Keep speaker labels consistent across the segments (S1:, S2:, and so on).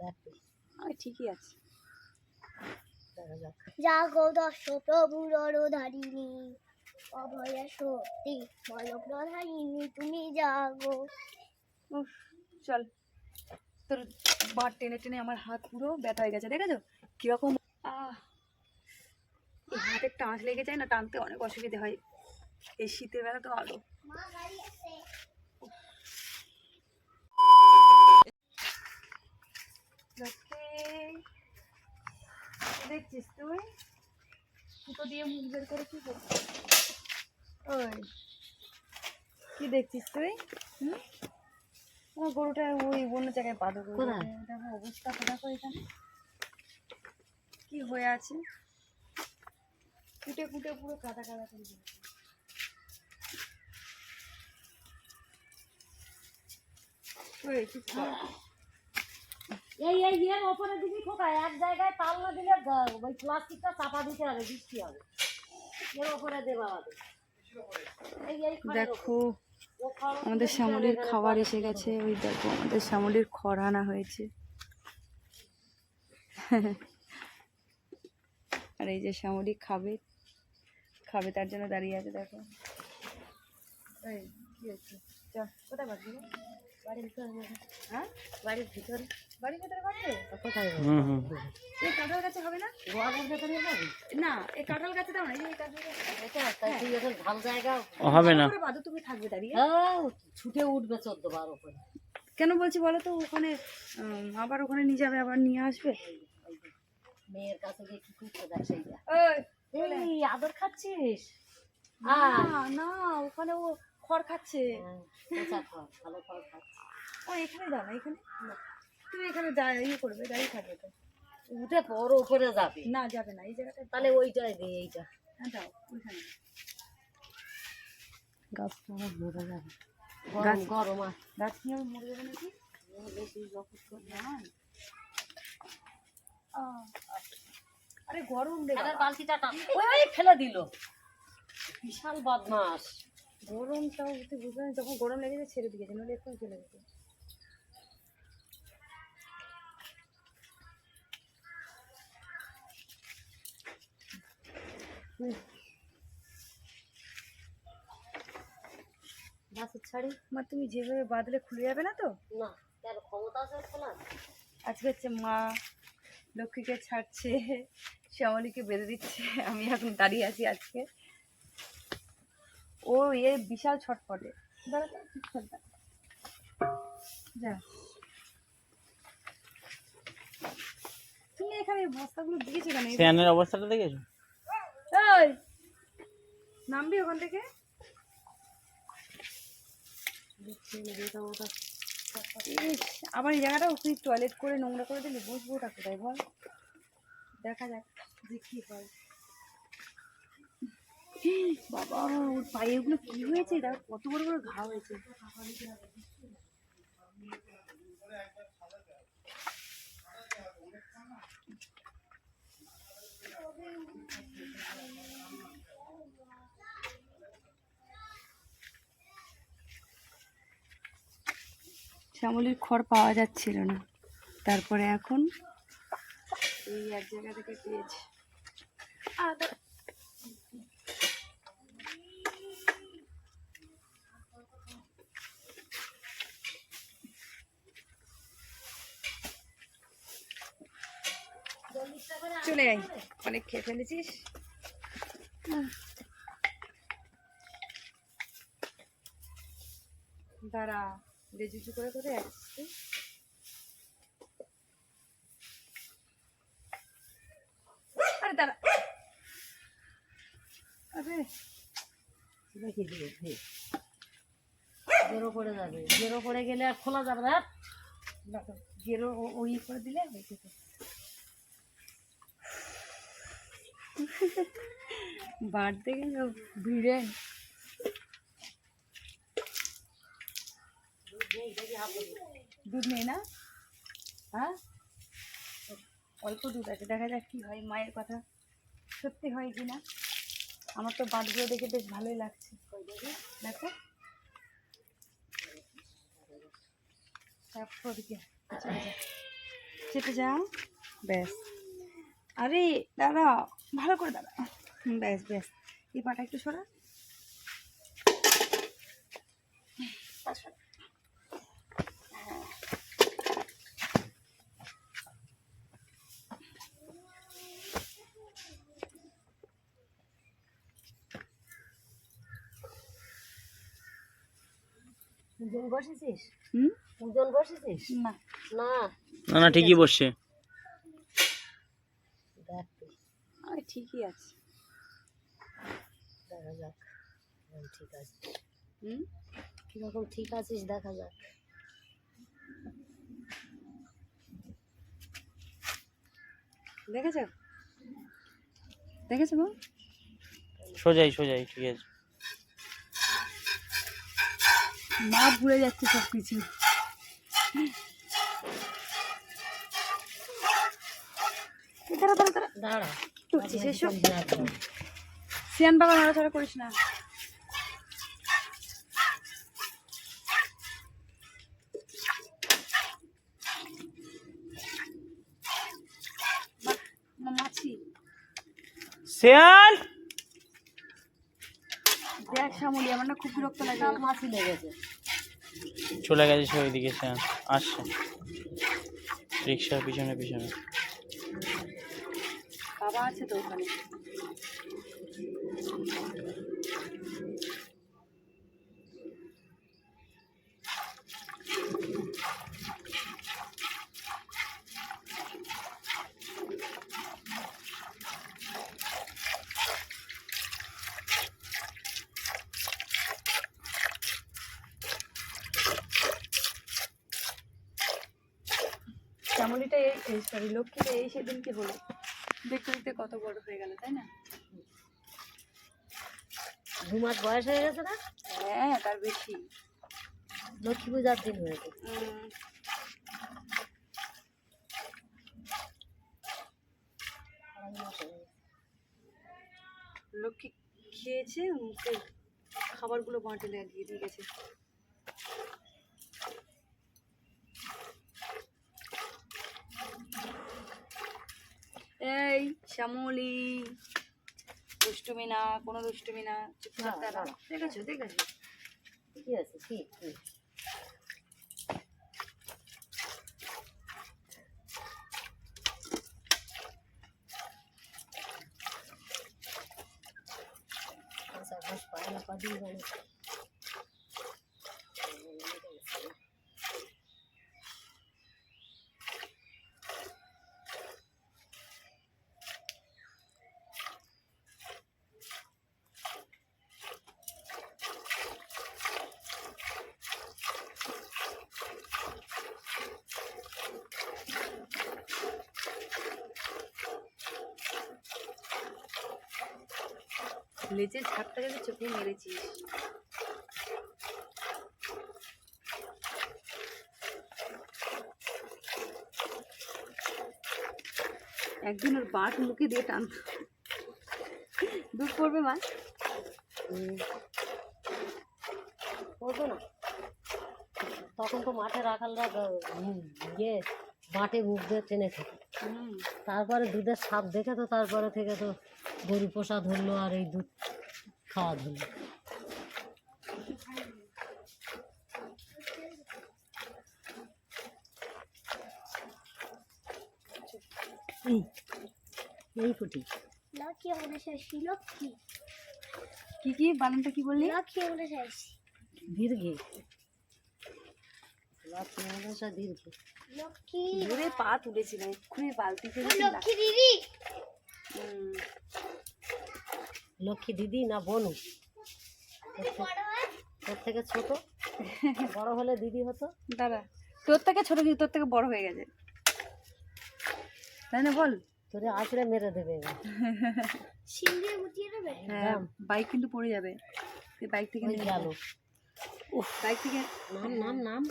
S1: দেখবে
S2: আমি ঠিকই আছে।
S3: জাগো দর্শ প্রভুর ধারিণী অভয়া সত্যি বলো প্রধারিণী তুমি জাগো।
S2: চল। তোর বার টেনে টেনে আমার হাত পুরো ব্যথা হয়ে গেছে দেখেছ? কীরকম আহ এই হাতে টাঁচ লেগে যায় না টানতে অনেক অসুবিধে হয়। এই শীতের বেলা তো আলো। দেখছিস তুই? ফুটো দিয়ে মুখ বের করে কি করছিস? ওই। কি দেখছিস তুই? হুম? আমার গরুটা ওই অন্য জায়গায় বাঁধো দেখো অবস্থা দেখো এখানে। কি হয়ে আছে? কুটে কুটে পুরো কাদা কাদা করে দিয়েছে। ওই, কর।
S1: এই এই এর ওপরে দিবি কোথায় এক জায়গায় তাল না দিলে ওই প্লাস্টিকটা চাপা দিতে হবে বৃষ্টি হবে। এর ওপরে দেবা হবে
S2: দেখো আমাদের শ্যামলির খাবার এসে গেছে ওই দেখো আমাদের শ্যামলির খড় আনা হয়েছে। আর এই যে শ্যামলি খাবে খাবে তার জন্য দাঁড়িয়ে আছে দেখো। এই কি হচ্ছে চল কোথায়?
S1: বাড়ির ভিতরে।
S2: হ্যাঁ?
S1: বাড়ির ভিতরে।
S2: বাড়ির ভেতরে এই কাঁঠাল গাছে হবে না?
S1: গোয়ালের ভেতরে যাবি
S2: না এই কাঁঠাল গাছে দাও না এই কাঁঠাল গাছে
S1: এটা তাই তুই এখন ভালো জায়গা
S4: হবে না।
S2: করে তুমি থাকবে দাঁড়িয়ে।
S1: হ্যাঁ ছুটে উঠবে চোদ্দ বার ওপরে।
S2: কেন বলছি বলো তো ওখানে আবার ওখানে নিয়ে যাবে আবার নিয়ে আসবে?
S1: মেয়ের কাছে গিয়ে কি করতে দেখ এই আদর খাচ্ছিস?
S2: না না ওখানে ও খড় খাচ্ছে।
S1: হ্যাঁ, খড়, ভালো খড় খাচ্ছিস
S2: ও এখানে দাও না এখানে? তুমি এখানে ইয়ে করবে দাঁড়িয়ে থাকবে তো।
S1: উঠে ওপরে যাবে।
S2: না যাবে না এই জায়গাটা
S1: তাহলে ওইটাই দে এইটা।
S2: হ্যাঁ দাও ওইখানে।
S1: গাছটা মরে যাবে।
S2: গাছ-
S1: গরম আর
S2: গাছ নিয়ে মরে যাবে নাকি? বেশি রকম করে নয়। আরে গরম রে
S1: বালতিটা ওই ওই ফেলে দিল। বিশাল বদমাস
S2: গরমটাও তুই বুঝতে পারছিস, যখন গরম লেগেছে ছেড়ে দিয়েছে নইলে এক্ষুনি চলে যেত।
S1: গাছের ছাড়ি।
S2: মা তুমি যেভাবে বাঁধলে খুলে যাবে না তো?
S1: না কেন ক্ষমতা আছে খোলা
S2: আজকে হচ্ছে মা লক্ষ্মীকে ছাড়ছে শ্যামলীকে বেঁধে দিচ্ছে আমি এখন দাঁড়িয়ে আছি আজকে। ও এ বিশাল দাঁড়া। যা। তুমি এখানে বস্তাগুলো দিয়েছ কেন? এই-
S4: ফ্যানের অবস্থাটা দেখেছ?
S2: এই, নামবি ওখান থেকে? আবার এই জায়গাটাও তুই টয়লেট করে নোংরা করে দিলি বসবো ওটা কোথায় বল। দেখা যাক যে কি হয়। বাবা, ওর পায়ে ওগুলো কি হয়েছে? দেখ, কত বড় বড় ঘা হয়েছে। শ্যামলির খড় পাওয়া যাচ্ছিল না। তারপরে এখন এই এক জায়গা থেকে পেয়েছে। চলে আয়, অনেক খেয়ে ফেলেছিস? দাঁড়া। লেজুচু করে করে আসছি আরে দাঁড়া। আরে।
S1: দেখি দেখি জেরো পড়ে যাবে। জেরো পড়ে গেলে আর খোলা যাবে না।
S2: ও- ওই করে দিলে হয়েছে বাড়তে গেল ভিড়ে। দুধ নেই না? হ্যাঁ? অল্প দুধ আছে, দেখা যাক কি হয়, মায়ের কথা সত্যি হয় কি না? আমার তো বাঁধগুলো দেখে বেশ ভালোই লাগছে। দেখো। চেপে যাও। ব্যাস। আরে দাদা ভালো করে দাদা ব্যাস ব্যাস। এই পাটা একটু সরা।
S1: দুজন বসেছিস?
S2: হুম?
S1: দুজন বসেছিস?
S2: না।
S1: না।
S4: না না ঠিকই বসছে।
S1: দেখ
S2: আমি ঠিকই আছে।
S1: দেখা যাক। ঠিক আছে।
S2: হুম?
S1: কীরকম ঠিক আছিস দেখা যাক।
S2: দেখেছ? দেখেছ
S4: সোজাই সোজাই ঠিক আছে।
S2: মা ভুলে যাচ্ছে সব কিছু সিয়ান বাবা নড়াচড়া করিস না।
S4: শ্যান
S2: দেখ শ্যামলি আমার না খুব বিরক্ত লাগে।
S1: মাছি লেগেছে।
S4: চলে গেছে সে ওইদিকে সে আসছে। রিক্সার পিছনে পিছনে।
S2: বাবা আছে তো ওখানে? শ্যামলিটা এই সরি লক্ষ্মীটা এই সেদিনকে হলো দেখতে দেখতে কত বড় হয়ে গেল তাই না?
S1: দু মাস বয়স হয়ে গেছে না?
S2: হ্যাঁ তার বেশি।
S1: লক্ষ্মী পূজার দিন হয়েছে হয়ে গেছে।
S2: লক্ষ্মী খেয়েছে মুখে খাবারগুলো বাঁটে লাগিয়ে দিয়ে গেছে এই শ্যামলি দুষ্টুমি না কোনো দুষ্টুমি না চুপচাপ। দেখেছ দেখেছ
S1: কি আছে? ঠিক কি আচ্ছা ঘাস পায় না কদিন জানি
S2: লেজের ঝাপটা যদি চোখে মেরেছিস। একদিন ওর বাট মুখে দিয়ে টান। দুধ পড়বে মা।
S1: করব না। তখন তো মাঠে রাখালরা ইয়ে মাঠে মুখ দিয়ে টেনে থাকে তারপরে দুধের সাপ দেখে তো তারপরে থেকে তো গরু পোষা ধরলো আর এই দুধ খাওয়া ধরলো এই, ফুটি।
S3: লক্ষ্মী আমরা শেষি লক্ষ্মী।
S2: কি কি? বানানটা কি বললি?
S3: লক্ষ্মী আমরা শেষি
S1: দীর্ঘে। লক্ষ্মী মহাদশা দীর্ঘে।
S3: লক্ষ্মী।
S2: ধরে পা তুলেছিল এক্ষুনি বালতি
S3: ও
S2: থেকে
S3: লক্ষ্মী দিদি।
S2: হুম।
S1: লক্ষ্মী দিদি না বনু? তোর থেকে- তোর থেকে ছোট? বড় হলে দিদি হতো?
S2: দাদা তোর থেকে ছোট কিন্তু তোর থেকে বড় হয়ে গেছে। তাই না বল?
S1: তোরে আছড়ে মেরে দেবে
S2: হ্যাঁ। বাইক কিন্তু পড়ে যাবে। বাইক থেকে
S1: গেল
S2: বাইক থেকে
S1: নাম নাম নাম।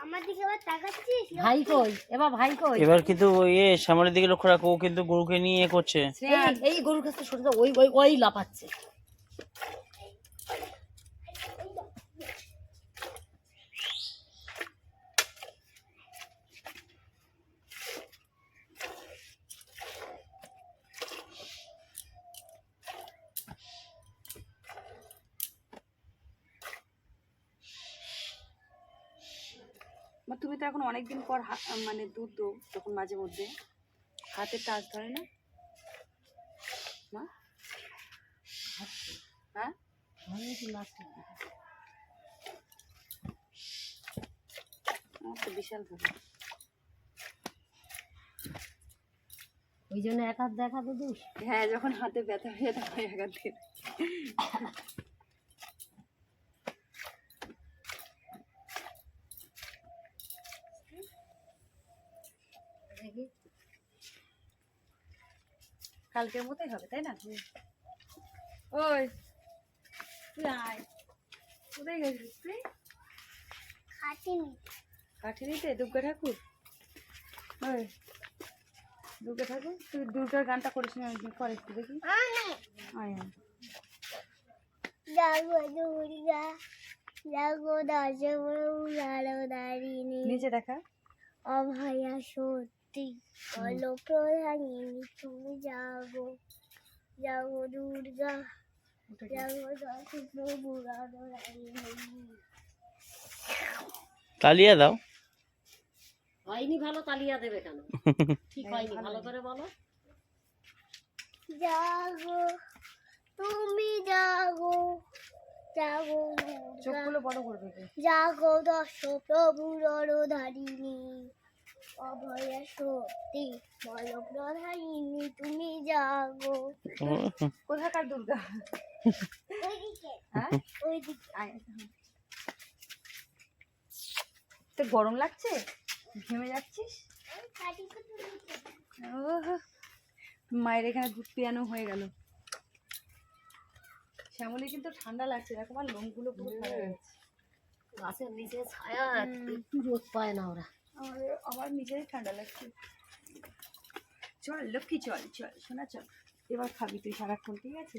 S3: আমার দিকে আবার তাকাচ্ছিস?
S1: ভাই কই? এবার ভাই কই?
S4: এবার কিন্তু ওই এ শ্যামলের দিকে লক্ষ্য রাখো কিন্তু গরুকে নিয়ে এ করছে।
S1: এই এই গরুর কাছে সরে ওই ওই ওই লাপাচ্ছে
S2: তুমি তো এখন অনেকদিন পর মানে দুধ দো তখন মাঝে মধ্যে। হাতে টাচ ধরে না? মা? হ্যাঁ? আমার তো বিশাল ভালো
S1: ওই জন্য এক হাত দেখাতে দিস?
S2: হ্যাঁ যখন হাতে ব্যথা হয়ে যায় তখন এখান থেকে
S1: দেখি।
S2: কালকের মতোই হবে তাই না? ওই তুই আয়। কোথায় গেছিস তুই?
S3: খাটিনি।
S2: কাঠি নিতে দুর্গা ঠাকুর? ওই দুর্গা ঠাকুর? তুই দুর্গার গানটা করিস না কর একটু দেখি। নিচে দেখা।
S3: অভয়া সত্যি বলো প্রধানিনী তুমি জাগো জাগো দুর্গা দাঁড়িয়ে
S4: তালিয়া দাও
S1: হয়নি ভালো তালিয়া দেবে কেন ঠিক হয়নি ভালো করে বলো
S3: জাগো তুমি জাগো দুর্গা
S2: চোখগুলো বড় করবে কি
S3: দশ প্রভুর ধারিণী অভয়া সত্যি বলো প্রধানিনী তুমি জাগো।
S2: কোথাকার দুর্গা? হ্যাঁ? তো গরম লাগছে? ঘেমে যাচ্ছিস? মায়ের এখানে দুধ পিয়ানো হয়ে গেল। শ্যামলি কিন্তু ঠান্ডা লাগছে দেখো আমার লোমগুলো পুরো হয়ে।
S1: গাছের নিচে ছায়া একটু রোদ পায় না ওরা।
S2: আমার আমার নিজেরই ঠান্ডা লাগছে। চল লক্ষ্মী চল চল শোনা চল। এবার খাবি তুই সারাক্ষণ ঠিক আছে?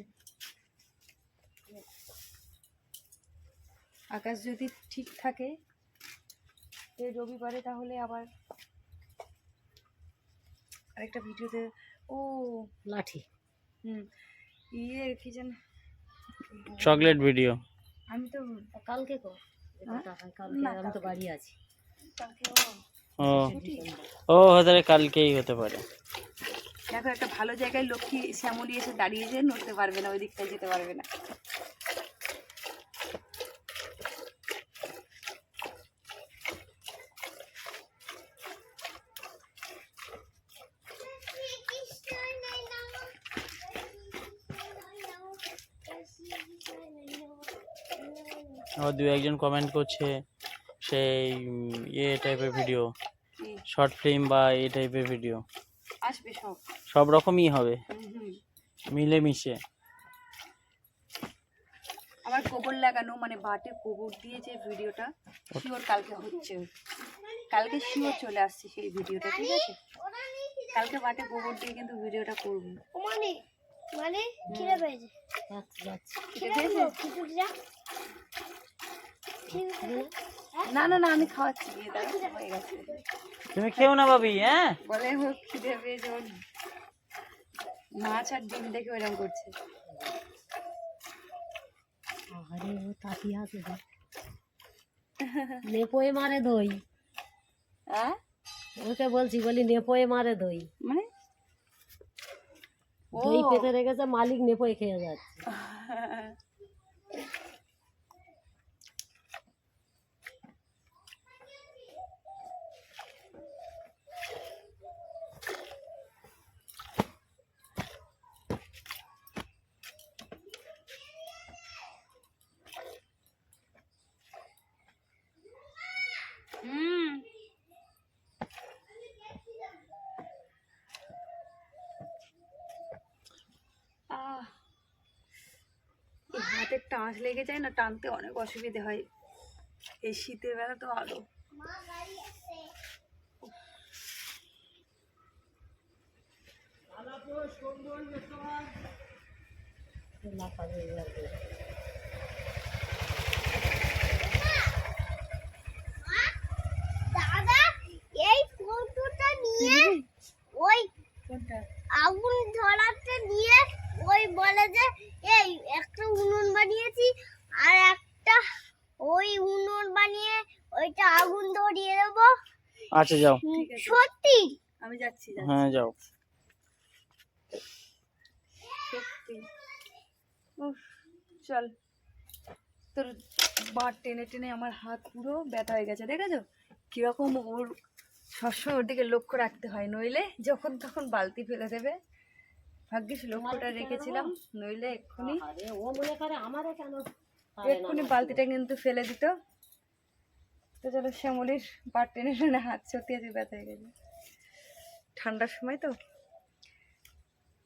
S2: আকাশ যদি ঠিক থাকে এই রবিবারে তাহলে আবার আরেকটা ভিডিওতে ও
S1: লাঠি।
S2: হুম ইয়ে কি যেন
S4: চকলেট ভিডিও।
S2: আমি তো
S1: কালকে কো
S2: হ্যাঁ? না,
S1: আমি তো বাড়ি আছি।
S2: কালকে
S4: ও। ও হতে পারে কালকেই হতে পারে।
S2: দেখো একটা ভালো জায়গায় লক্ষ্মী শ্যামলি এসে দাঁড়িয়েছে নড়তে পারবে না ওই দিকটায় যেতে পারবে না।
S4: আবার দু একজন কমেন্ট করছে সেই ইয়ে টাইপের ভিডিও? শর্ট ফিল্ম বা এই টাইপের ভিডিও।
S2: আসবে সব।
S4: সব রকমই হবে।
S2: হুম।
S4: মিলেমিশে।
S2: আমার গোবর লাগানো মানে বাটে গোবর দিয়ে যে ভিডিওটা শিওর কালকে হচ্ছে। কালকে শিওর চলে আসছে সেই ভিডিওটা ঠিক আছে? কালকে বাটে গোবর দিয়ে কিন্তু ভিডিওটা করব।
S3: মানে মানে
S2: ঠিক আছে
S3: খিচুড়িটা
S2: না না না আমি খাওয়াচ্ছি দাঁড়া হয়ে গেছে।
S4: তুমি খেও না ভাবি হ্যাঁ?
S2: বলে হোক খিদে পেয়েছে মাছ আর ডিম দেখে ওইরকম করছে।
S1: আরে ও তাঁতি আছে। নেপোয়ে মারে দই।
S2: হ্যাঁ
S1: ওকে বলছি বলি নেপোয়ে মারে দই।
S2: মানে?
S1: দই পেতে রেখেছে মালিক নেপোয়ে খেয়ে যাচ্ছে।
S2: টাঁচ লেগে যায় না টানতে অনেক অসুবিধে হয়। এই শীতের বেলা তো
S1: যাবে।
S3: দাদা এই ফটোটা নিয়ে ওই
S2: কোনটা
S3: আগুন ধরাতে দিয়ে ওই বলে যে এই একটা উনুন বানিয়েছি আর একটা ওই উনুন বানিয়ে ওইটা আগুন ধরিয়ে দেবো।
S4: আচ্ছা যাও।
S3: সত্যি?
S2: আমি যাচ্ছি।
S4: হ্যাঁ যাও।
S2: সত্যি। চল। তোর বার টেনে টেনে আমার হাত পুরো ব্যথা হয়ে গেছে দেখেছ? কীরকম ওর সবসময় ওর দিকে লক্ষ্য রাখতে হয় নইলে যখন তখন বালতি ফেলে দেবে। ভাগ্যিস লক্ষ্যটা রেখেছিলাম নইলে এক্ষুনি
S1: ও মনে করে আমারে কেন
S2: এক্ষুনি বালতিটা কিন্তু ফেলে দিত। তো চলো শ্যামলির বার টেনে টেনে হাত সত্যি আছে ব্যথা হয়ে গেছে। ঠান্ডার সময় তো।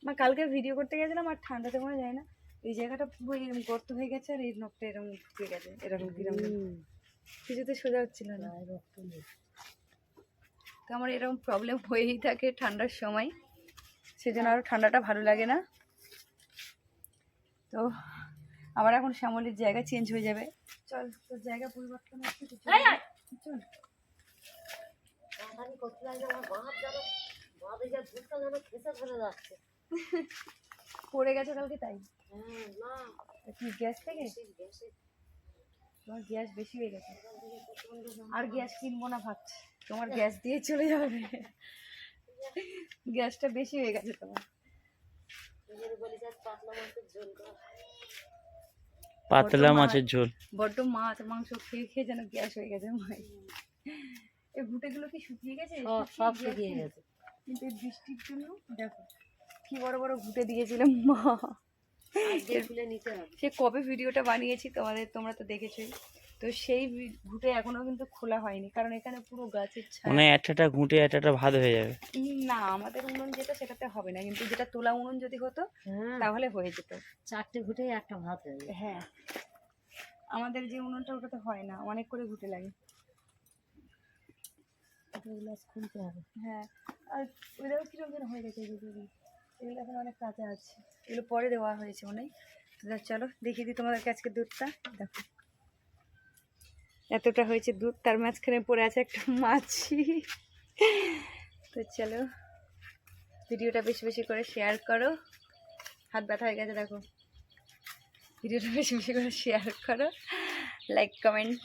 S2: মা কালকে ভিডিও করতে গেছিলাম আর ঠান্ডাতে মনে যায় না। এই জায়গাটা পুরো এরকম গর্ত হয়ে গেছে আর এই নখটা এরকম ঢুকে গেছে এরকম কীরকম কিছুতে সোজা হচ্ছিল না।
S1: রক্ত নেই।
S2: তো আমার এরকম প্রবলেম হয়েই থাকে ঠান্ডার সময়। সেজন্য আরও ঠান্ডাটা ভালো লাগে না। তো আবার এখন শ্যামলির জায়গা চেঞ্জ হয়ে যাবে। চল তোর জায়গা পরিবর্তন হচ্ছে চল। পড়ে গেছে কালকে তাই?
S1: হ্যাঁ না।
S2: কি গ্যাস থেকে? তোমার গ্যাস বেশি হয়ে গেছে। আর গ্যাস কিনবো না ভাবছি। তোমার গ্যাস দিয়ে চলে যাবে। গ্যাসটা বেশি হয়ে গেছে তোমার।
S1: পাতলা মাছের ঝোল কর
S4: পাতলা মাছের ঝোল।
S2: বড্ড মাছ মাংস খেয়ে খেয়ে যেন গ্যাস হয়ে গেছে মাই এই ঘুটেগুলো কি শুকিয়ে গেছে?
S1: সব
S2: শুকিয়ে গেছে? কিন্তু এই বৃষ্টির জন্য দেখো কি বড় বড় ঘুটে দিয়েছিলাম মা। সে কবে ভিডিওটা বানিয়েছি তোমাদের তোমরা তো দেখেছোই। তো সেই ঘুটে এখনও কিন্তু খোলা হয়নি। কারণ এখানে পুরো গাছের ছায়া।
S4: মানে একটাটা ঘুঁটে একটাটা ভাত হয়ে যাবে।
S2: না আমাদের উনুন যেটা সেটাতে হবে না। কিন্তু যেটা তোলা উনুন যদি হতো
S1: হ্যাঁ।
S2: তাহলে হয়ে যেত।
S1: চারটে ঘুটে একটা ভাত হয়ে যায়
S2: হ্যাঁ। আমাদের যে উনুনটা ওটাতে হয় না। অনেক করে ঘুটে লাগে।
S1: খুলতে হবে।
S2: হ্যাঁ। আর ওই দেখো কীরকম যেন হয়ে গেছে এগুলো এখন অনেক কাঁচা আছে। এগুলো পরে দেওয়া হয়েছে মনে হয় তো দেখ চলো দেখিয়ে দিই তোমাদেরকে আজকে দুধটা। দেখো। এতটা হয়েছে দুধ তার মাঝখানে পড়ে আছে একটা মাছি। তো চলো ভিডিওটা বেশি বেশি করে শেয়ার করো। হাত ব্যথা হয়ে গেছে দেখো। ভিডিওটা বেশি বেশি করে শেয়ার করো। লাইক কমেন্ট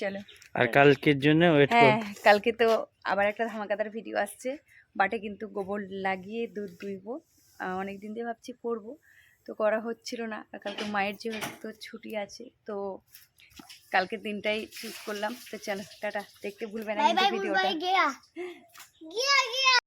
S2: চলো।
S4: আর কালকের জন্য ওয়েট
S2: হ্যাঁ কালকে তো আবার একটা ধামাকাদার ভিডিও আসছে। বাটে কিন্তু গোবর লাগিয়ে দুধ দুইবো। অনেক দিন দিয়ে ভাবছি করব। তো করা হচ্ছিল না। আর কালকে মায়ের যেহেতু ছুটি আছে তো কালকের দিনটাই চুজ করলাম। তো চলো টাটা। দেখতে ভুলবে না ভিডিওটা
S3: গিয়া গিয়া।